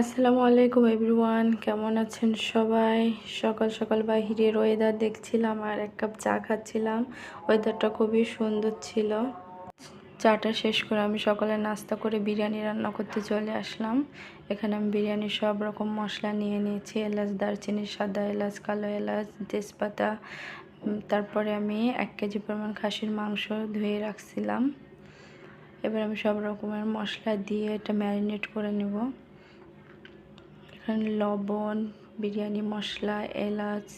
আসসালামু আলাইকুম এভরিওয়ান, কেমন আছেন সবাই? সকাল সকাল বাহিরের ওয়েদার দেখছিলাম আর এক কাপ চা খাচ্ছিলাম। ওয়েদারটা খুবই সুন্দর ছিল। চাটা শেষ করে আমি সকালে নাস্তা করে বিরিয়ানি রান্না করতে চলে আসলাম। এখানে আমি বিরিয়ানির সব রকম মশলা নিয়ে নিয়েছি, এলাচ, দারচিনি, সাদা এলাচ, কালো এলাচ, তেজপাতা। তারপরে আমি এক কেজি পরিমাণ খাসির মাংস ধুয়ে রাখছিলাম। এবার আমি সব রকমের মশলা দিয়ে এটা ম্যারিনেট করে নেব। লবণ, বিরিয়ানি, মশলা, এলাচ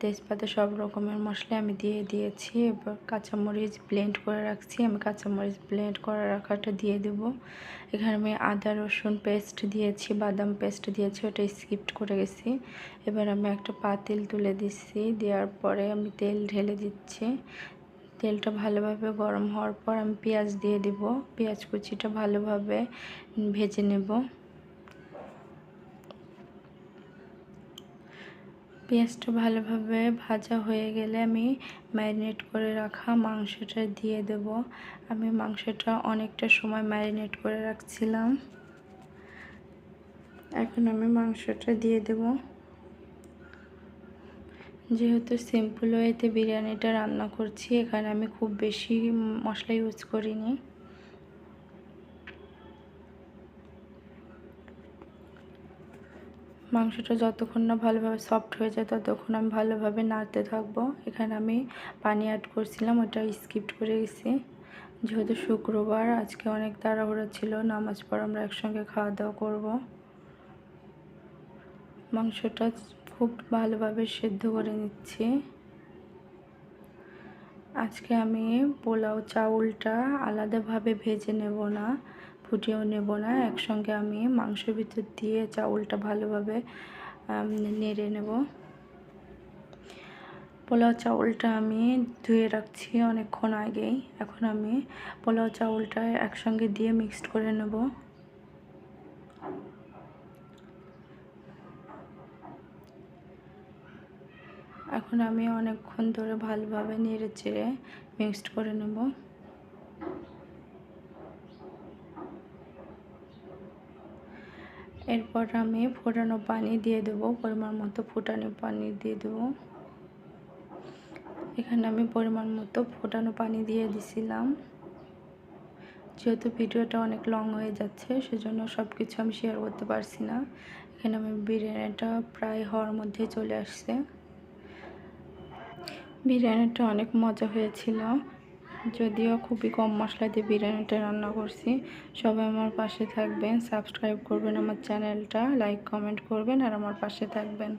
তেজপাতা সব রকমের মশলা আমি দিয়ে দিয়েছি। এবার কাঁচামরিচ ব্লেন্ড করে রাখছি। আমি কাঁচামরিচ ব্লেন্ড করে রাখাটা দিয়ে দেব। এখানে আমি আদা, রসুন পেস্ট দিয়েছি, বাদাম পেস্ট দিয়েছি, ওটা স্কিপ্ট করে গেছি। এবার আমি একটা পাতিল তুলে দিচ্ছি। দেওয়ার পরে আমি তেল ঢেলে দিচ্ছি। তেলটা ভালোভাবে গরম হওয়ার পর আমি পেঁয়াজ দিয়ে দিব। পেঁয়াজ কুচিটা ভালোভাবে ভেজে নেব। পেঁয়াজটা ভালোভাবে ভাজা হয়ে গেলে আমি ম্যারিনেট করে রাখা মাংসটা দিয়ে দেব। আমি মাংসটা অনেকটা সময় ম্যারিনেট করে রাখছিলাম। এখন আমি মাংসটা দিয়ে দেব। যেহেতু সিম্পল ওয়েতে বিরিয়ানিটা রান্না করছি, এখানে আমি খুব বেশি মশলা ইউজ করিনি। মাংসটা যতক্ষণ না ভালোভাবে সফট হয়ে যায়, ততক্ষণ আমি ভালোভাবে নাড়তে থাকব। এখানে আমি পানি অ্যাড করছিলাম, ওটা স্কিপ্ট করে গেছি। যেহেতু শুক্রবার, আজকে অনেক তাড়াহুড়া ছিল, নামাজ পর আমরা একসঙ্গে খাওয়া দাওয়া করব। মাংসটা খুব ভালোভাবে সেদ্ধ করে নিচ্ছি। আজকে আমি পোলাও চাউলটা আলাদাভাবে ভেজে নেব না। ফুটিয়েও নেব না। একসঙ্গে আমি মাংসের ভিতর দিয়ে চাউলটা ভালোভাবে নেড়ে নেব। পোলাও চাউলটা আমি ধুয়ে রাখছি অনেকক্ষণ আগেই। এখন আমি পোলাও চাউলটা একসঙ্গে দিয়ে মিক্সড করে নেব। এখন আমি অনেকক্ষণ ধরে ভালোভাবে নেড়ে চেড়ে মিক্সড করে নেব। এরপর আমি ফোটানো পানি দিয়ে দেবো, পরিমাণ মতো ফোটানো পানি দিয়ে দেবো। এখানে আমি পরিমাণ মতো ফোটানো পানি দিয়ে দিছিলাম। যেহেতু ভিডিওটা অনেক লং হয়ে যাচ্ছে, সেজন্য সব কিছু আমি শেয়ার করতে পারছি না। এখানে আমি বিরিয়ানিটা প্রায় হওয়ার মধ্যে চলে আসছে। বিরিয়ানিটা অনেক মজা হয়েছিল। যদিও খুবই কম মশলা দিয়ে বিরিয়ানিটা রান্না করছি। সবাই আমার পাশে থাকবেন, সাবস্ক্রাইব করবেন আমার চ্যানেলটা, লাইক, কমেন্ট করবেন আর আমার পাশে থাকবেন।